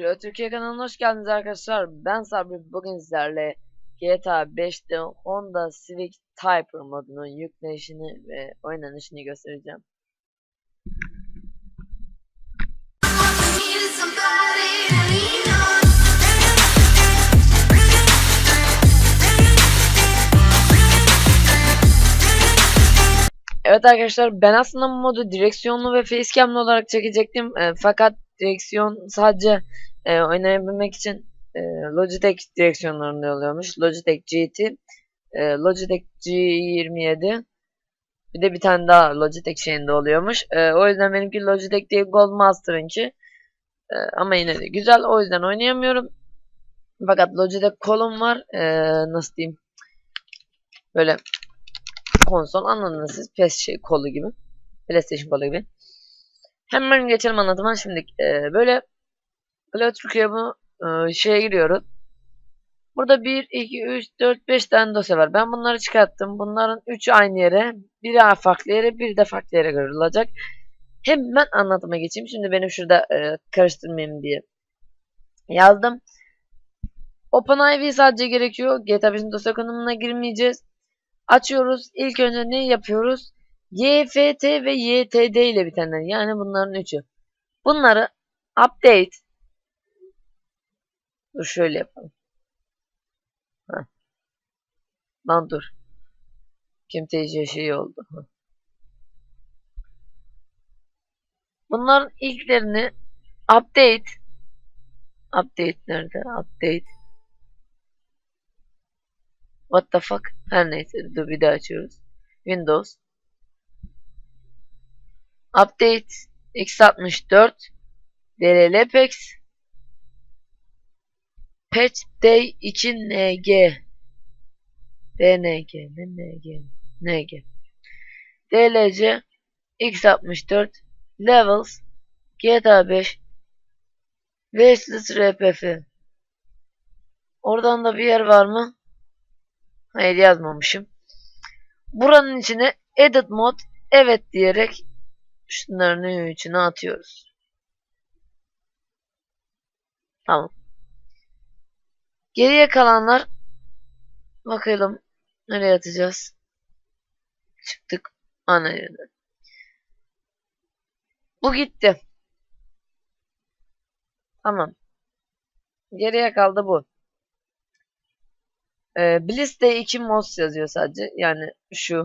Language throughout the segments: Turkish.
Klo Türkiye kanalına hoş geldiniz arkadaşlar. Ben Sabri. Bugün sizlerle GTA 5'te Honda Civic Typer modunun yükleyişini ve oynanışını göstereceğim. Evet arkadaşlar ben aslında bu modu direksiyonlu ve facecam'lı olarak çekecektim. E, fakat direksiyon sadece e, oynayabilmek için e, Logitech direksiyonlarında oluyormuş. Logitech GT, e, Logitech G27 bir de bir tane daha Logitech şeyinde oluyormuş. E, o yüzden benimki Logitech değil Goldmaster'ınki. E, ama yine de güzel. O yüzden oynayamıyorum. Fakat Logitech kolum var. E, nasıl diyeyim? Böyle konsol anladınız siz. PES şey kolu gibi. PlayStation kolu gibi. Hemen geçelim anlatıma. Şimdi e, böyle Cloud Türkiye bu e, şeye giriyoruz. Burada 1, 2, 3, 4, 5 tane dosya var. Ben bunları çıkarttım. Bunların 3'ü aynı yere, biri farklı yere, biri de farklı yere görülecek. Hemen anlatıma geçeyim. Şimdi benim şurada e, karıştırmayayım diye yazdım. OpenIV sadece gerekiyor. GTA 5'in dosya konumuna girmeyeceğiz. Açıyoruz. İlk önce ne yapıyoruz? YFT ve YTD ile bitenler. Yani bunların üçü. Bunları update Dur şöyle yapalım. Heh. Lan dur. Kim TC şeyi oldu. Heh. Bunların ilklerini update update nerede? Update What the fuck? Her neyse dur bir daha açıyoruz. Windows Update x64 DLLPX Patch Day 2 NG DNG NG NG DLC x64 Levels GTA 5 Wasteless RPF Oradan da bir yer var mı? Hayır yazmamışım. Buranın içine edit mod evet diyerek şunların içine atıyoruz. Tamam. Geriye kalanlar bakalım nereye atacağız. Çıktık ana yerine. Bu gitti. Tamam. Geriye kaldı bu. Ee, Bliss'te 2 mods yazıyor sadece. Yani şu.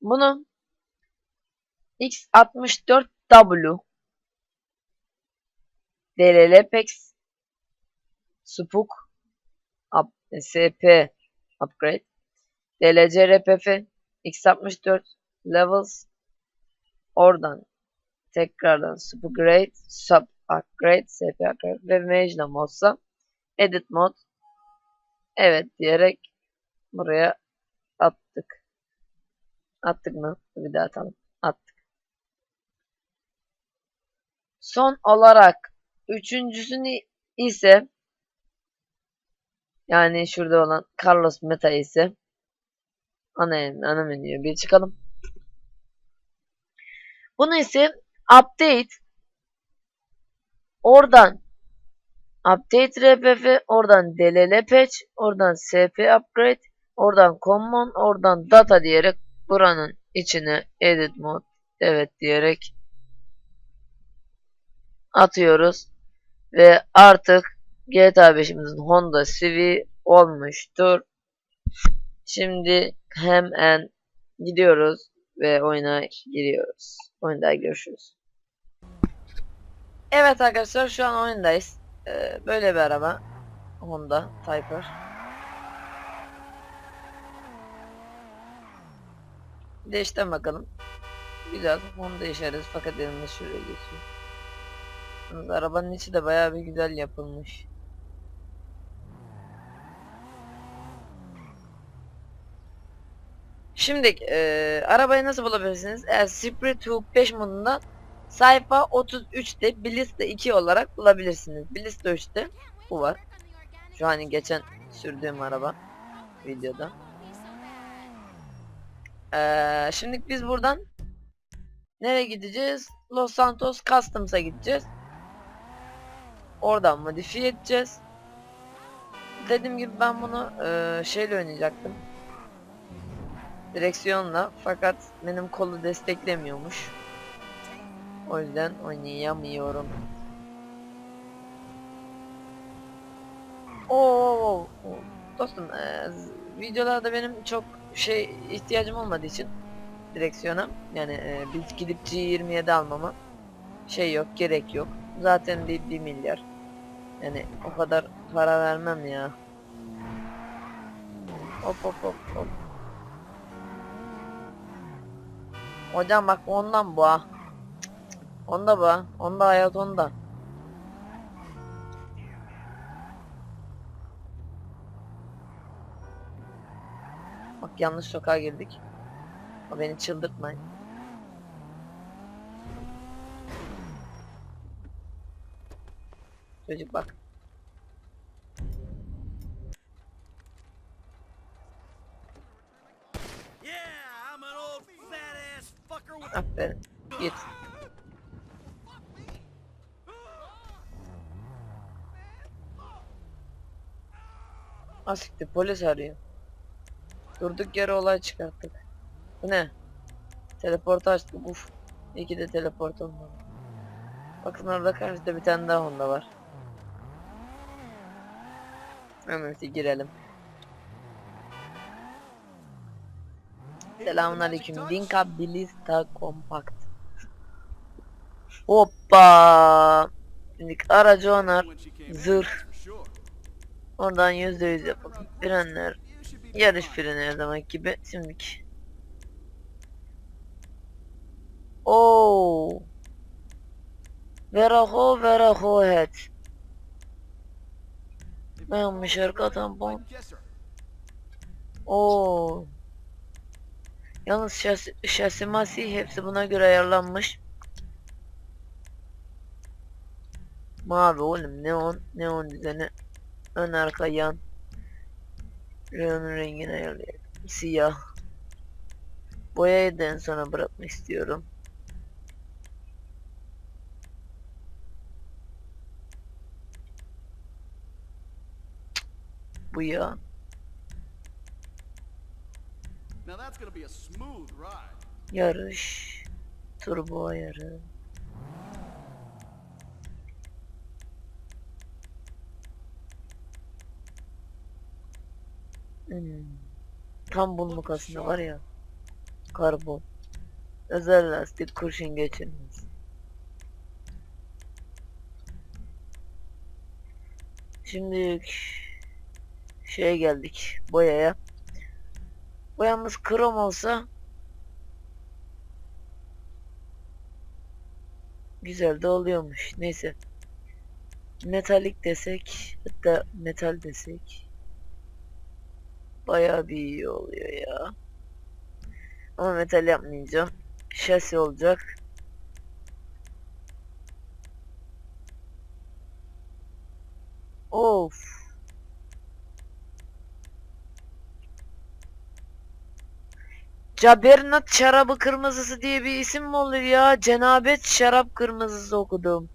Bunu X64W DLLPEX up, SP Upgrade DLC RPF X64 Levels oradan tekrardan Subgrade Sub Upgrade SP Upgrade ve Major modsa Edit mod Evet diyerek buraya attık. Attık mı? Bir daha atalım. Attık. Son olarak üçüncüsünü ise yani şurada olan Carlos Meta ise ana, ana menüye bir çıkalım. Bunu ise update oradan Update RPF, oradan DLL patch, oradan SP upgrade, oradan common, oradan data diyerek buranın içine edit mod evet diyerek atıyoruz. Ve artık GTA 5'imizin Honda Civic olmuştur. Şimdi hemen gidiyoruz ve oyuna giriyoruz. Oyunda görüşürüz. Evet arkadaşlar şu an oyundayız. Ee, böyle bir araba. Honda Typer. Değişten bakalım. Güzel. Honda işareti fakat elimiz şuraya geçiyor. Arabanın içi de bayağı bir güzel yapılmış. Şimdi e, arabayı nasıl bulabilirsiniz? Eğer Spirit Hook 5 modunda sayfa 33'te Blista 2 olarak bulabilirsiniz. Blista 3'te bu var. Şu hani geçen sürdüğüm araba videoda. Ee, şimdi biz buradan nereye gideceğiz? Los Santos Customs'a gideceğiz. Oradan modifiye edeceğiz. Dediğim gibi ben bunu eee, şeyle oynayacaktım. Direksiyonla fakat benim kolu desteklemiyormuş. O yüzden oynayamıyorum. Oo, dostum z- videolarda benim çok şey ihtiyacım olmadığı için direksiyona yani eee, biz gidip G27 almama şey yok gerek yok. Zaten bir, bir milyar. Yani o kadar para vermem ya. Hop hop hop hop. Hocam bak ondan bu ha. Onda bu ha. Onda hayat onda. Bak yanlış sokağa girdik. O beni çıldırtmayın. Çocuk bak. Asiktir polis arıyor. Durduk yere olay çıkarttık. Bu ne? Teleport açtık uf. İyi ki de teleport olmadı. Bakın orada karşıda bir tane daha Honda var. Bir girelim. Selamünaleyküm. Dinka Bilista Compact. Hoppa. Şimdi aracı onar. Zırh. Oradan %100 yapalım. Frenler. Yarış freni her zaman gibi. Şimdiki. Oo. Veraho veraho het. Beğenmiş arka tampon. Oo. Yalnız şasi, şasi masi hepsi buna göre ayarlanmış. Mavi oğlum neon neon düzeni ön arka yan Reyonun rengini ayarlayalım. Siyah. Boyayı da en sona bırakmak istiyorum. Bu ya. Yarış. Turbo ayarı. Hmm. Tam bunluk aslında var ya. Karbon. Özel lastik kurşun geçirmez. Şimdi şeye geldik boyaya. Boyamız krom olsa Güzel de oluyormuş. Neyse. Metalik desek hatta metal desek bayağı bir iyi oluyor ya. Ama metal yapmayacağım. Şasi olacak. Of. Cabernat şarabı kırmızısı diye bir isim mi olur ya? Cenabet şarap kırmızısı okudum.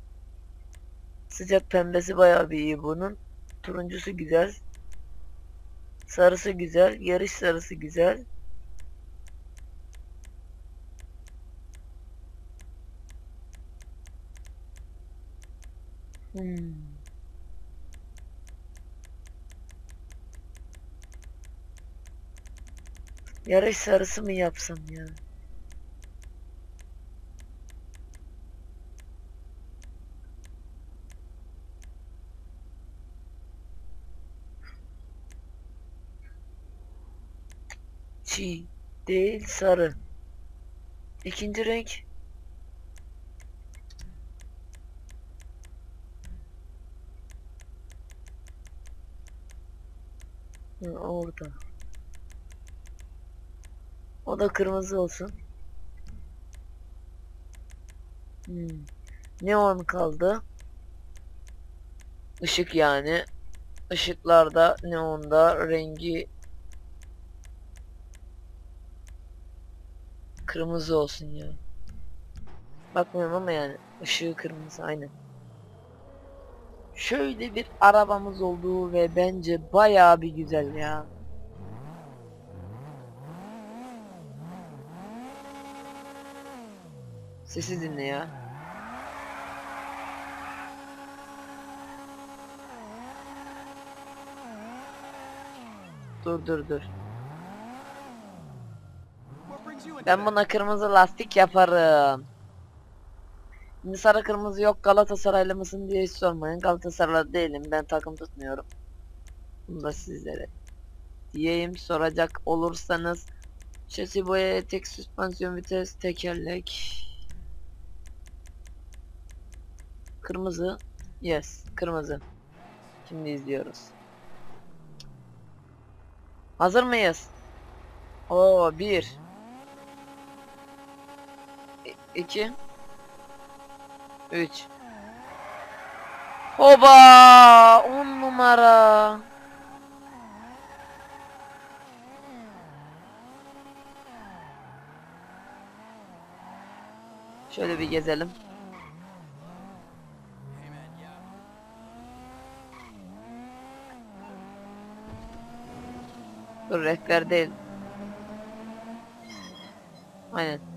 Sıcak pembesi bayağı bir iyi bunun. Turuncusu güzel. Sarısı güzel. Yarış sarısı güzel. Hmm. Yarış sarısı mı yapsam ya? Çiğ değil sarı. İkinci renk Hı, orada. O da kırmızı olsun. Hmm. Neon kaldı. Işık yani. Işıklarda neonda rengi kırmızı olsun ya. Bakmıyorum ama yani ışığı kırmızı aynen. şöyle bir arabamız oldu ve bence bayağı bir güzel ya. Sesi dinle ya. Dur dur dur. Ben buna kırmızı lastik yaparım. Şimdi sarı kırmızı yok Galatasaraylı mısın diye hiç sormayın. Galatasaraylı değilim ben takım tutmuyorum. Bunu da sizlere diyeyim soracak olursanız. Şasi boya tek süspansiyon vites tekerlek. Kırmızı. Yes kırmızı. Şimdi izliyoruz. Hazır mıyız? Oo bir. 2 3 Hoba 10 numara Şöyle bir gezelim. Dur rehber değil. Aynen.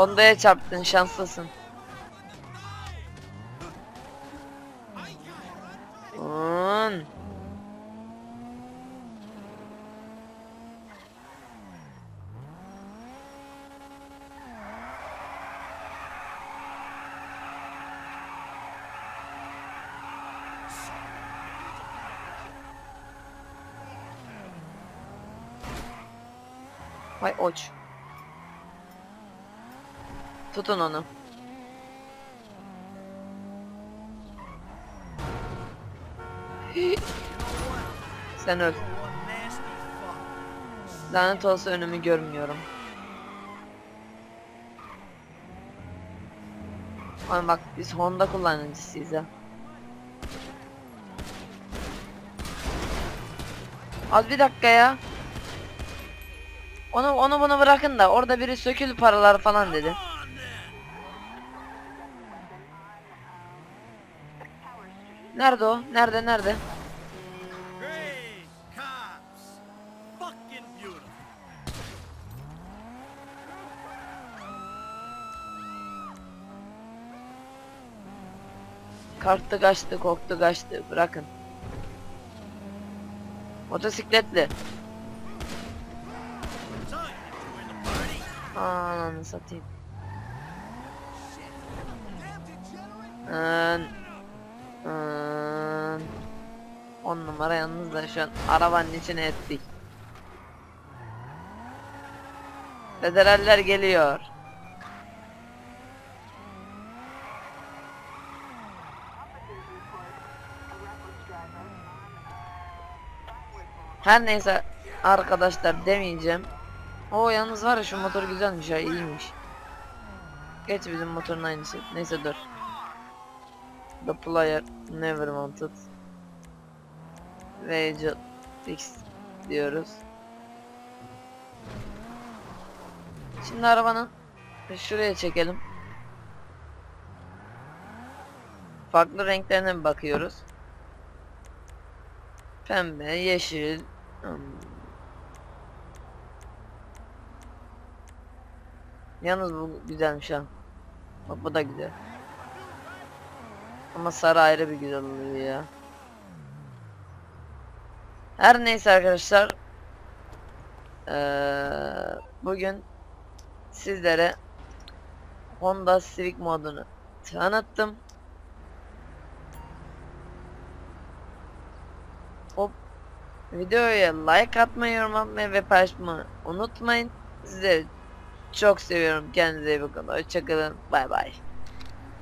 Honda'ya çarptın şanslısın. On. Vay oç. Tutun onu. Sen öl. Lanet olsa önümü görmüyorum. Ama bak biz Honda kullanıcısıyız ha. Az bir dakika ya. Onu onu bunu bırakın da orada biri sökülü paralar falan dedi. Nerede o? Nerede nerede? Kalktı kaçtı korktu kaçtı bırakın. Motosikletli. Ananı satayım. Ön. 10 numara yalnız da şu an arabanın içine ettik. Federaller geliyor. Her neyse arkadaşlar demeyeceğim. O yalnız var ya şu motor güzelmiş ya iyiymiş. Geç bizim motorun aynısı. Neyse dur. The player never wanted. Rachel X diyoruz. Şimdi arabanı şuraya çekelim. Farklı renklerine bakıyoruz. Pembe, yeşil. hmm. Yalnız bu güzelmiş ha. Bak bu da güzel. Ama sarı ayrı bir güzel oluyor ya. Her neyse arkadaşlar. Eee, bugün sizlere Honda Civic modunu tanıttım. Hop. Videoya like atmayı, yorum atmayı ve paylaşmayı unutmayın. Sizleri çok seviyorum. Kendinize iyi bakın. Hoşçakalın. Bay bay.